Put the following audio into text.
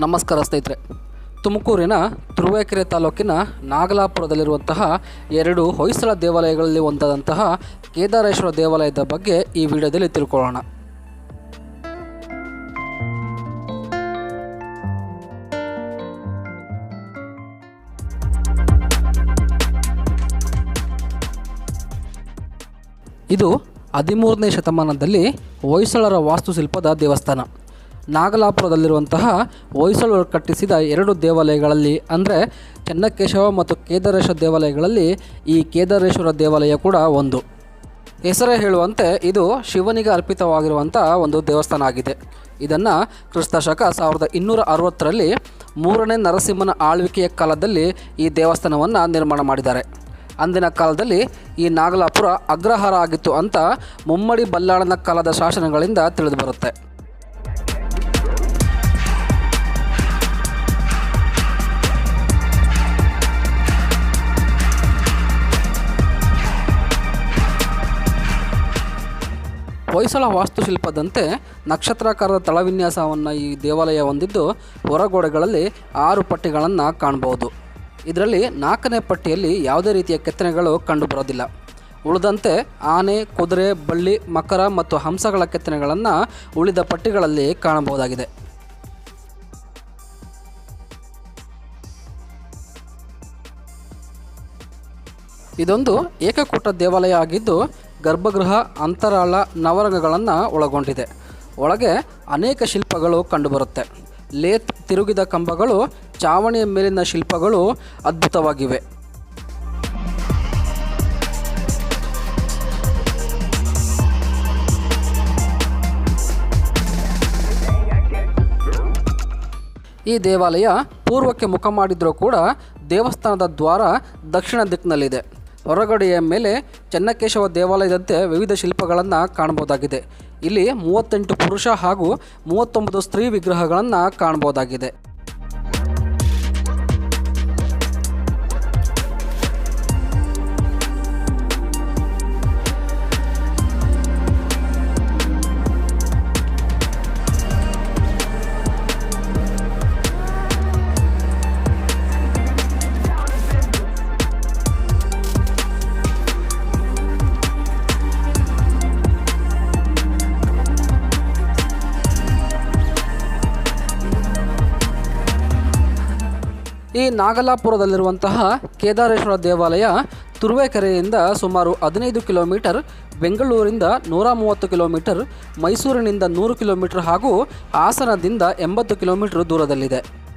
ನಮಸ್ಕಾರ ಸ್ನೇಹಿತರೆ. ತುಮಕೂರಿನ ತುರುವೇಕೆರೆ ತಾಲೂಕಿನ ನಾಗಲಾಪುರದಲ್ಲಿರುವಂತಹ ಎರಡು ಹೊಯ್ಸಳ ದೇವಾಲಯಗಳಲ್ಲಿ ಒಂದಾದಂತಹ ಕೇದಾರೇಶ್ವರ ದೇವಾಲಯದ ಬಗ್ಗೆ ಈ ವಿಡಿಯೋದಲ್ಲಿ ತಿಳ್ಕೊಳ್ಳೋಣ. ಇದು ಹದಿಮೂರನೇ ಶತಮಾನದಲ್ಲಿ ಹೊಯ್ಸಳರ ವಾಸ್ತುಶಿಲ್ಪದ ದೇವಸ್ಥಾನ. ನಾಗಲಾಪುರದಲ್ಲಿರುವಂತಹ ಹೊಯ್ಸಳರು ಕಟ್ಟಿಸಿದ ಎರಡು ದೇವಾಲಯಗಳಲ್ಲಿ ಅಂದರೆ ಚೆನ್ನಕೇಶವ ಮತ್ತು ಕೇದಾರೇಶ್ವರ ದೇವಾಲಯಗಳಲ್ಲಿ ಈ ಕೇದಾರೇಶ್ವರ ದೇವಾಲಯ ಕೂಡ ಒಂದು. ಹೆಸರೇ ಹೇಳುವಂತೆ ಇದು ಶಿವನಿಗೆ ಅರ್ಪಿತವಾಗಿರುವಂಥ ಒಂದು ದೇವಸ್ಥಾನ ಆಗಿದೆ. ಇದನ್ನು ಕ್ರಿಸ್ತ ಶಕ ಸಾವಿರದ ಇನ್ನೂರ ಅರವತ್ತರಲ್ಲಿ ಮೂರನೇ ನರಸಿಂಹನ ಆಳ್ವಿಕೆಯ ಕಾಲದಲ್ಲಿ ಈ ದೇವಸ್ಥಾನವನ್ನು ನಿರ್ಮಾಣ ಮಾಡಿದ್ದಾರೆ. ಅಂದಿನ ಕಾಲದಲ್ಲಿ ಈ ನಾಗಲಾಪುರ ಅಗ್ರಹಾರ ಆಗಿತ್ತು ಅಂತ ಮುಮ್ಮಡಿ ಬಲ್ಲಾಳನ ಕಾಲದ ಶಾಸನಗಳಿಂದ ತಿಳಿದುಬರುತ್ತೆ ಹೊಯ್ಸಳ ವಾಸ್ತುಶಿಲ್ಪದಂತೆ ನಕ್ಷತ್ರಾಕಾರದ ತಳವಿನ್ಯಾಸವನ್ನು ಈ ದೇವಾಲಯ ಹೊಂದಿದ್ದು ಹೊರಗೋಡೆಗಳಲ್ಲಿ ಆರು ಪಟ್ಟಿಗಳನ್ನು ಕಾಣಬಹುದು ಇದರಲ್ಲಿ ನಾಲ್ಕನೇ ಪಟ್ಟಿಯಲ್ಲಿ ಯಾವುದೇ ರೀತಿಯ ಕೆತ್ತನೆಗಳು ಕಂಡುಬರೋದಿಲ್ಲ. ಉಳಿದಂತೆ ಆನೆ, ಕುದುರೆ, ಬಳ್ಳಿ, ಮಕರ ಮತ್ತು ಹಂಸಗಳ ಕೆತ್ತನೆಗಳನ್ನು ಉಳಿದ ಪಟ್ಟಿಗಳಲ್ಲಿ ಕಾಣಬಹುದಾಗಿದೆ. ಇದೊಂದು ಏಕಕೂಟ ದೇವಾಲಯ ಆಗಿದ್ದು ಗರ್ಭಗೃಹ, ಅಂತರಾಳ, ನವರಂಗಗಳನ್ನು ಒಳಗೊಂಡಿದೆ. ಒಳಗೆ ಅನೇಕ ಶಿಲ್ಪಗಳು ಕಂಡುಬರುತ್ತೆ. ಲೇತ್ ತಿರುಗಿದ ಕಂಬಗಳು, ಚಾವಣಿಯ ಮೇಲಿನ ಶಿಲ್ಪಗಳು ಅದ್ಭುತವಾಗಿವೆ. ಈ ದೇವಾಲಯ ಪೂರ್ವಕ್ಕೆ ಮುಖ ಮಾಡಿದರೂ ಕೂಡ ದೇವಸ್ಥಾನದ ದ್ವಾರ ದಕ್ಷಿಣ ದಿಕ್ಕಿನಲ್ಲಿದೆ. ಹೊರಗಡೆಯ ಮೇಲೆ ಚೆನ್ನಕೇಶವ ದೇವಾಲಯದಂತೆ ವಿವಿಧ ಶಿಲ್ಪಗಳನ್ನು ಕಾಣಬಹುದಾಗಿದೆ. ಇಲ್ಲಿ ಮೂವತ್ತೆಂಟು ಪುರುಷ ಹಾಗೂ ಮೂವತ್ತೊಂಬತ್ತು ಸ್ತ್ರೀ ವಿಗ್ರಹಗಳನ್ನು ಕಾಣಬಹುದಾಗಿದೆ. ಈ ನಾಗಲಾಪುರದಲ್ಲಿರುವಂತಹ ಕೇದಾರೇಶ್ವರ ದೇವಾಲಯ ತುರುವೇಕೆರೆಯಿಂದ ಸುಮಾರು ಹದಿನೈದು ಕಿಲೋಮೀಟರ್, ಬೆಂಗಳೂರಿಂದ ನೂರ ಮೂವತ್ತು ಕಿಲೋಮೀಟರ್, ಮೈಸೂರಿನಿಂದ ನೂರು ಕಿಲೋಮೀಟರ್ ಹಾಗೂ ಹಾಸನದಿಂದ ಎಂಬತ್ತು ಕಿಲೋಮೀಟರ್ ದೂರದಲ್ಲಿದೆ.